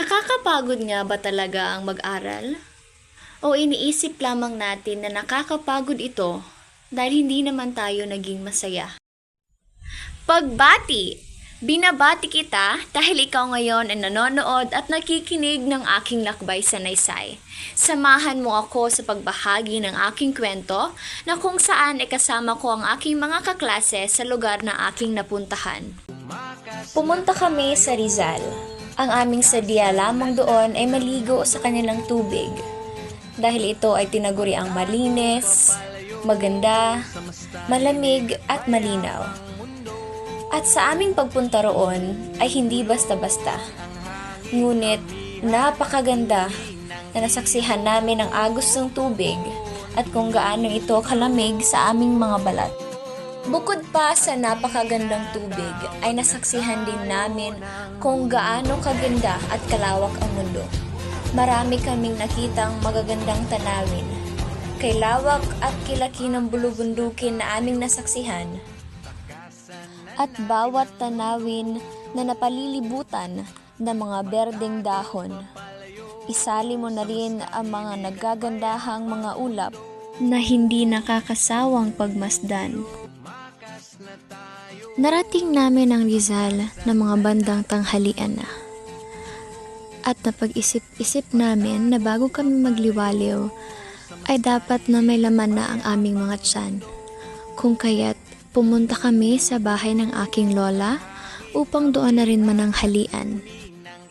Nakakapagod nga ba talaga ang mag-aral? O iniisip lamang natin na nakakapagod ito dahil hindi naman tayo naging masaya? Pagbati! Binabati kita dahil ikaw ngayon ay nanonood at nakikinig ng aking lakbay sa Naysay. Samahan mo ako sa pagbahagi ng aking kwento na kung saan ay kasama ko ang aking mga kaklase sa lugar na aking napuntahan. Pumunta kami sa Rizal. Ang aming sadya lamang doon ay maligo sa kanilang tubig. Dahil ito ay tinaguri ang malinis, maganda, malamig at malinaw. At sa aming pagpunta roon ay hindi basta-basta. Ngunit napakaganda na nasaksihan namin ang agos ng tubig at kung gaano ito kalamig sa aming mga balat. Bukod pa sa napakagandang tubig ay nasaksihan din namin kung gaano kaganda at kalawak ang mundo. Marami kaming nakitang magagandang tanawin. Kay lawak at kilaki ng bulubundukin na aming nasaksihan, at bawat tanawin na napalilibutan ng mga berdeng dahon. Isali mo na rin ang mga nagagandahang mga ulap na hindi nakakasawang pagmasdan. Narating namin ang Rizal na mga bandang tanghalian na. At napag-isip-isip namin na bago kami magliwaliw, ay dapat na may laman na ang aming mga tiyan. Kung kaya't pumunta kami sa bahay ng aking lola upang doon na rin mananghalian.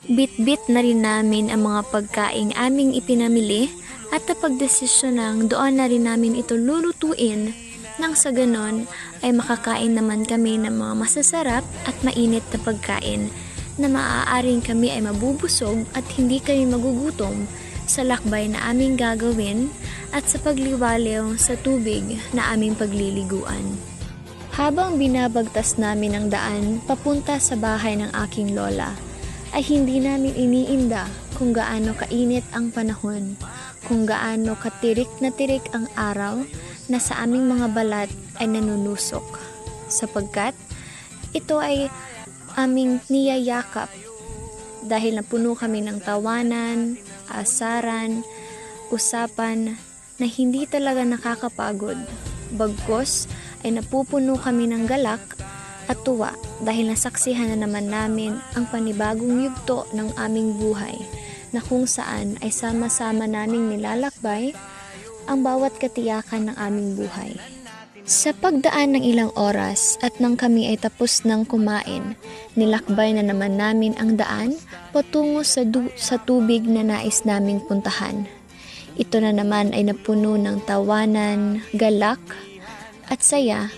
Bit-bit na rin namin ang mga pagkaing aming ipinamili at napagdesisyon ng doon na rin namin ito lulutuin nang sa ganon ay makakain naman kami ng mga masasarap at mainit na pagkain na maaaring kami ay mabubusog at hindi kami magugutom sa lakbay na aming gagawin at sa pagliwaliw sa tubig na aming pagliliguan. Habang binabagtas namin ang daan papunta sa bahay ng aking lola, ay hindi namin iniinda kung gaano kainit ang panahon, kung gaano katirik na tirik ang araw na sa aming mga balat ay nanunusok, sapagkat ito ay aming niyayakap dahil napuno kami ng tawanan, asaran, usapan na hindi talaga nakakapagod. Bagkos ay napupuno kami ng galak at tuwa dahil nasaksihan na naman namin ang panibagong yugto ng aming buhay na kung saan ay sama-sama naming nilalakbay ang bawat katiyakan ng aming buhay. Sa pagdaan ng ilang oras at nang kami ay tapos ng kumain, nilakbay na naman namin ang daan patungo sa, du- sa tubig na nais naming puntahan. Ito na naman ay napuno ng tawanan, galak, at saya.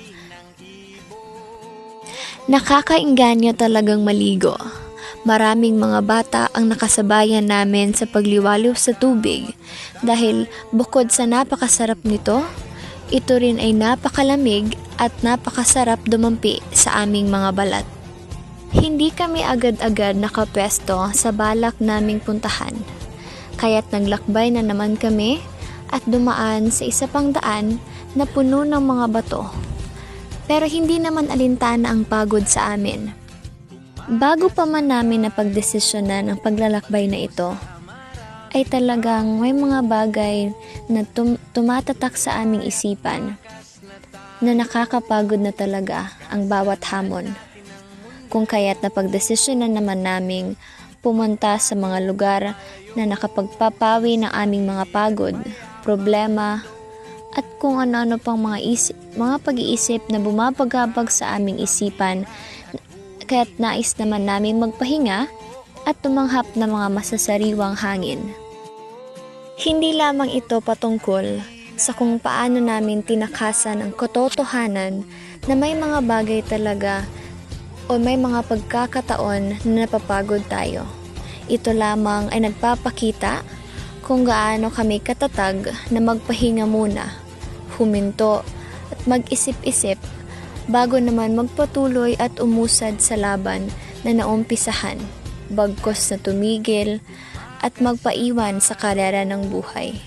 Nakakainganyo talagang maligo. Maraming mga bata ang nakasabayan namin sa pagliwaliw sa tubig dahil bukod sa napakasarap nito, ito rin ay napakalamig at napakasarap dumampi sa aming mga balat. Hindi kami agad-agad nakapwesto sa balak naming puntahan. Kaya't naglakbay na naman kami at dumaan sa isa pang daan na puno ng mga bato. Pero hindi naman alintana ang pagod sa amin. Bago pa man namin napagdesisyonan ang paglalakbay na ito, ay talagang may mga bagay na tum- tumatatak sa aming isipan na nakakapagod na talaga ang bawat hamon. Kung kaya't napagdesisyonan naman naming pumunta sa mga lugar na nakapagpapawi ng aming mga pagod, problema, at kung ano-ano pang mga, isip, mga pag-iisip na bumabagabag sa aming isipan kaya't nais naman namin magpahinga at tumanghap ng mga masasariwang hangin. Hindi lamang ito patungkol sa kung paano namin tinakasan ang katotohanan na may mga bagay talaga o may mga pagkakataon na napapagod tayo. Ito lamang ay nagpapakita kung gaano kami katatag na magpahinga muna, huminto at mag-isip-isip bago naman magpatuloy at umusad sa laban na naumpisahan, bagkos na tumigil at magpaiwan sa karera ng buhay.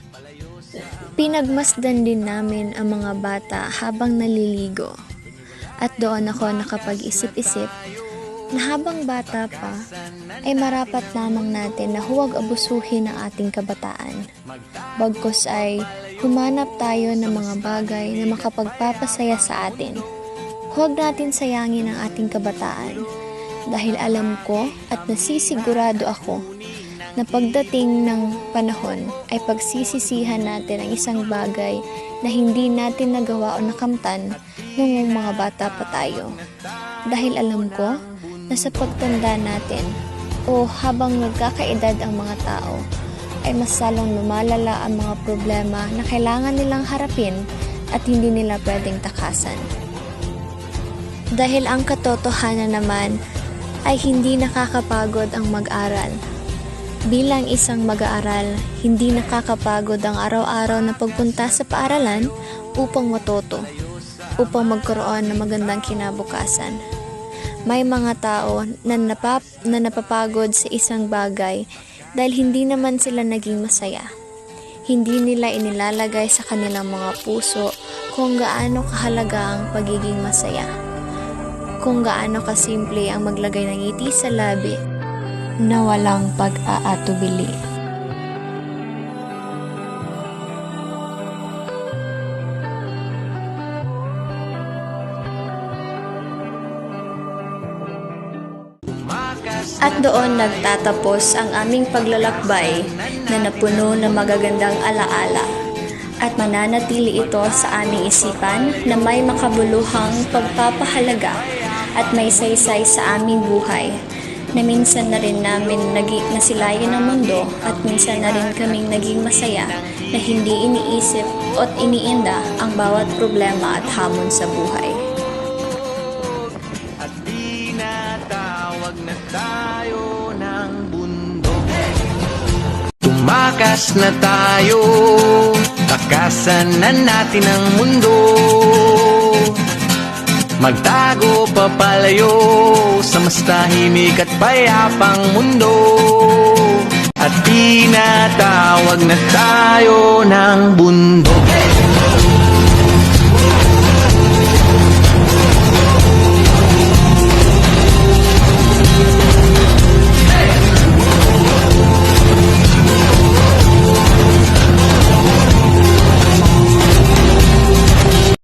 Pinagmasdan din namin ang mga bata habang naliligo at doon ako nakapag-isip-isip na habang bata pa ay marapat lamang natin na huwag abusuhin ang ating kabataan. Bagkus ay humanap tayo ng mga bagay na makapagpapasaya sa atin. Huwag natin sayangin ang ating kabataan dahil alam ko at nasisigurado ako na pagdating ng panahon ay pagsisisihan natin ang isang bagay na hindi natin nagawa o nakamtan noong mga bata pa tayo. Dahil alam ko na sa pagtanda natin o habang nagkakaedad ang mga tao ay mas lalong lumalala ang mga problema na kailangan nilang harapin at hindi nila pwedeng takasan. Dahil ang katotohanan naman ay hindi nakakapagod ang mag-aral. Bilang isang mag-aaral, hindi nakakapagod ang araw-araw na pagpunta sa paaralan upang matuto, upang magkaroon ng magandang kinabukasan. May mga tao na, napap, na napapagod sa isang bagay dahil hindi naman sila naging masaya. Hindi nila inilalagay sa kanilang mga puso kung gaano kahalaga ang pagiging masaya. Kung gaano kasimple ang maglagay ng ngiti sa labi na walang pag-aatubili. At doon nagtatapos ang aming paglalakbay na napuno ng magagandang alaala. At mananatili ito sa aming isipan na may makabuluhang pagpapahalaga at may saysay sa aming buhay na minsan na rin namin nasilayan ng mundo at minsan na rin kaming naging masaya na hindi iniisip at iniinda ang bawat problema at hamon sa buhay. At tinatawag na tayo ng bundok Tumakas na tayo Takasan na natin ang mundo Magtago papalayo Sa mas tahimik at payapang mundo. At tinatawag na tayo ng bundok